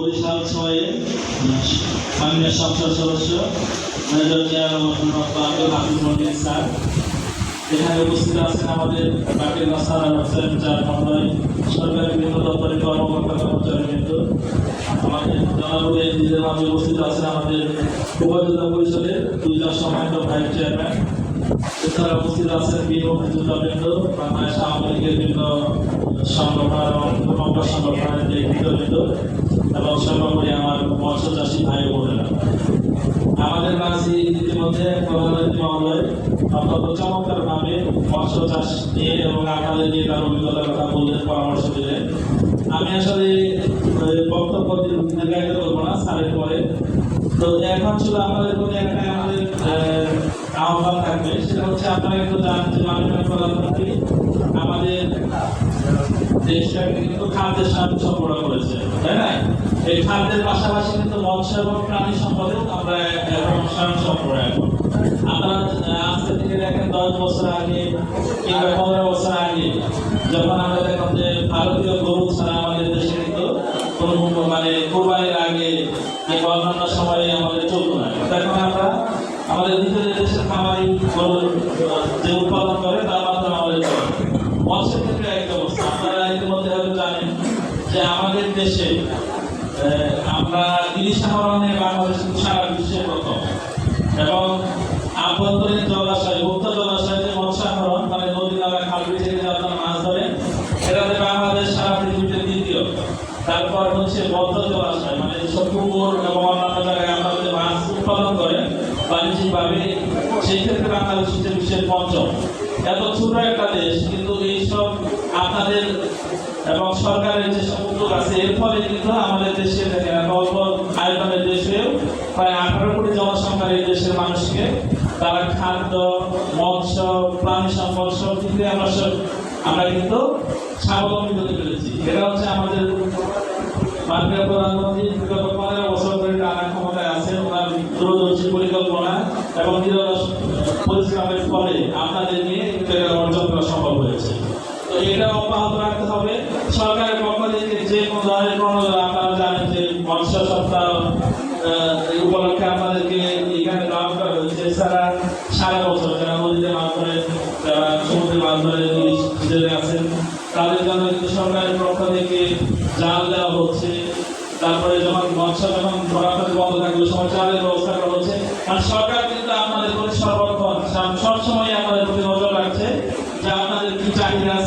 বরিশাল ছয়ে মাননীয় সংসদ সদস্য মেজর মন্ডির স্যার। এখানে উপস্থিত আছেন আমাদের বাকির নাসার হোসেন চার মহোদয় সরকারি বিভিন্ন দপ্তরের কর্মকর্তা কর্মচারীবৃন্দ আমাদের জনপদে নিজের মাঝে উপস্থিত আছেন আমাদের উপজেলা পরিষদের দুইজন সম্মানিত ভাইস চেয়ারম্যান। এছাড়া উপস্থিত আছেন বীর মুক্তিযোদ্ধাবৃন্দ, বাংলাদেশ আওয়ামী লীগের বিভিন্ন সংগঠন এবং সংগঠনের নেতৃত্ববৃন্দ। সর্বোপরি আমার মৎস্য চাষী ভাই বোনেরা। আমাদের মাঝে ইতিমধ্যে প্রধানমন্ত্রী মহোদয় অত্যন্ত চমৎকার মৎস্য চাষ নিয়ে এবং আপনাদের নিয়ে তার অভিজ্ঞতার কথা বললেন পরামর্শ দিলেন। আমি আসলে বক্তব্য দীর্ঘায়িত করব না স্যারের পরে। তো এখন ছিল আপনাদের প্রতি একটা আমাদের আহ, আহ্বান থাকবে। সেটা হচ্ছে আপনারা একটু জানেন আমাদের দেশটাকে কিন্তু খাদ্যের সাথে সরবরাহ করেছে তাই না? এই খাদ্যের পাশাপাশি কিন্তু মৎস্য এবং প্রাণী সম্পদেও আমরা সম্পর্ক এখন আপনারা আজকে থেকে দেখেন দশ বছর আগে কিংবা পনেরো বছর আগে যখন আমরা দেখলাম যে ভারতীয় গরু ছাড়া আমাদের দেশে কিন্তু কোনো মানে কোরবানির আগে কিংবা অন্যান্য সময়ে আমাদের চলতো না। এখন আমরা আমাদের নিজেদের দেশের খামারি গরু যে উৎপাদন করে, তার মাধ্যমে আমাদের চলে। মৎস্যের ক্ষেত্রে একটা অবস্থা। আপনারা ইতিমধ্যে হয়তো জানেন যে আমাদের দেশে আমরা বাংলাদেশ সারা বিশ্বে প্রথম। এবং আভ্যন্তরীণ জলাশয় মুক্ত জলাশয় যে মৎস্য মানে নদী নালা, খাল বিল থেকে মাছ ধরেন এটাতে বাংলাদেশ, সারা পৃথিবীতে দ্বিতীয়। তারপর হচ্ছে বদ্ধ জলাশয় মানে যেসব পুকুর এবং অন্যান্য জায়গায় আপনারা যে মাছ উৎপাদন করেন বাণিজ্যিকভাবে, সেই ক্ষেত্রে বাংলাদেশ হচ্ছে বিশ্বের পঞ্চম। এত ছোট একটা দেশ, কিন্তু এইসব আপনাদের এবং সরকারের যে উদ্যোগ আছে, এর ফলে কিন্তু আমাদের দেশে দেখেন অল্প আয়তনের দেশেও প্রায় আঠারো কোটি জনসংখ্যার এই দেশের মানুষকে তারা খাদ্য, মৎস্য, প্রাণী সম্পদ সব দিয়ে আমরা সব, আমরা কিন্তু স্বাবলম্বী হতে পেরেছি। এটা হচ্ছে আমাদের মাননীয় প্রধানমন্ত্রী বিগত পনেরো বছর ধরে টানা ক্ষমতায় আছে, ওনার দূরদর্শী পরিকল্পনা এবং নিরলস পরিশ্রমের ফলে আপনাদের নিয়ে কিন্তু এটা অর্জন করা সম্ভব হয়েছে তো এটা অব্যাহত রাখতে হবে। সরকারের পক্ষ থেকে যে কোনো ধরনের প্রণোদনা আপনারা জানেন যে মৎস্য সপ্তাহ উপলক্ষে আপনাদেরকে এখানে দান করা হয়েছে। এছাড়া সারা বছর যারা নদীতে মাছ ধরে, যারা সমুদ্রে মাছ ধরে জেলে আছেন, তাদের জন্য কিন্তু সরকারের পক্ষ থেকে জাল দেওয়া হচ্ছে। তারপরে যখন মৎস্য যখন ধরাতে বন্ধ থাকবে সময় চালের ব্যবস্থা করা হচ্ছে। আর সরকার কিন্তু আপনাদের প্রতি সর্বক্ষণ সব- সবসময় আপনাদের প্রতি নজর রাখছে যে আপনাদের কি চাহিদা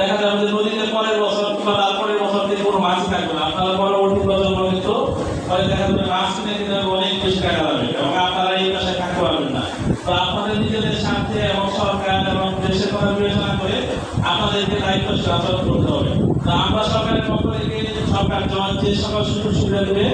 দেখা যাবে যে নদীতে পরের বছর কিংবা তারপরের বছর থেকে কোনো মাছ থাকবে না। আপনারা পরবর্তী প্রজন্ম কিন্তু পরে দেখা যাবে মাছ কিনে কিনে অনেক বেশি টাকা লাগবে এবং আপনারা এই পেশায় থাকতে পারবেন না। তো আপনাদের নিজেদের স্বার্থে এবং সরকার এবং দেশের কথা বিবেচনা করে আপনাদেরকে দায়িত্বশীল আচরণ করতে হবে। তো আমরা সরকারের পক্ষ থেকে সরকার যে সকল সুযোগ সুবিধা দেবে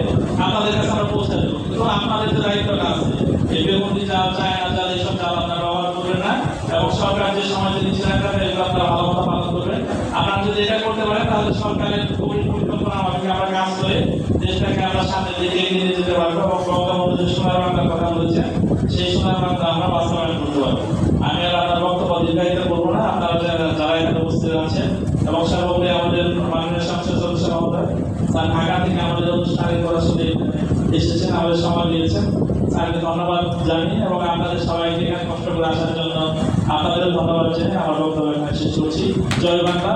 আপনাদের কাছে আমরা পৌঁছে দেবো। কিন্তু আপনাদের যে দায়িত্বটা আছে, এই বেগুনি জাল চায়না, জাল, এইসব জাল আপনারা ব্যবহার করবেন না। এবং সরকার যে সময় যে নিষেধাজ্ঞা দেয় এগুলো আপনারা ভালো মতো পালন করবেন আপনারা যদি এটা করতে পারেন তাহলে সরকারের পরি- পরিকল্পনা আমাদেরকে আমরা কাজ করে দেশটাকে আমরা সামনে দিকে নিয়ে যেতে পারব। এবং বঙ্গবন্ধু যে সোনার বাংলার কথা বলেছেন। সেই সোনার বাংলা আমরা বাস্তবায়ন করতে পারব। আমি আর আপনার বক্তব্য দীর্ঘায়িত করব না। আপনারা যারা এখানে উপস্থিত আছেন এবং সর্বোপরি আমাদের মাননীয় সংসদ সদস্য মহোদয়, তার ঢাকা থেকে আমাদের অনুষ্ঠানের পড়াশোনা এসেছেন, আমাদের সময় দিয়েছেন। স্যারকে ধন্যবাদ জানি এবং আপনাদের সবাইকে এখানে কষ্ট করে আসার জন্য আপনাদেরও ধন্যবাদ জানি আমার বক্তব্য শেষ করছি জয় বাংলা।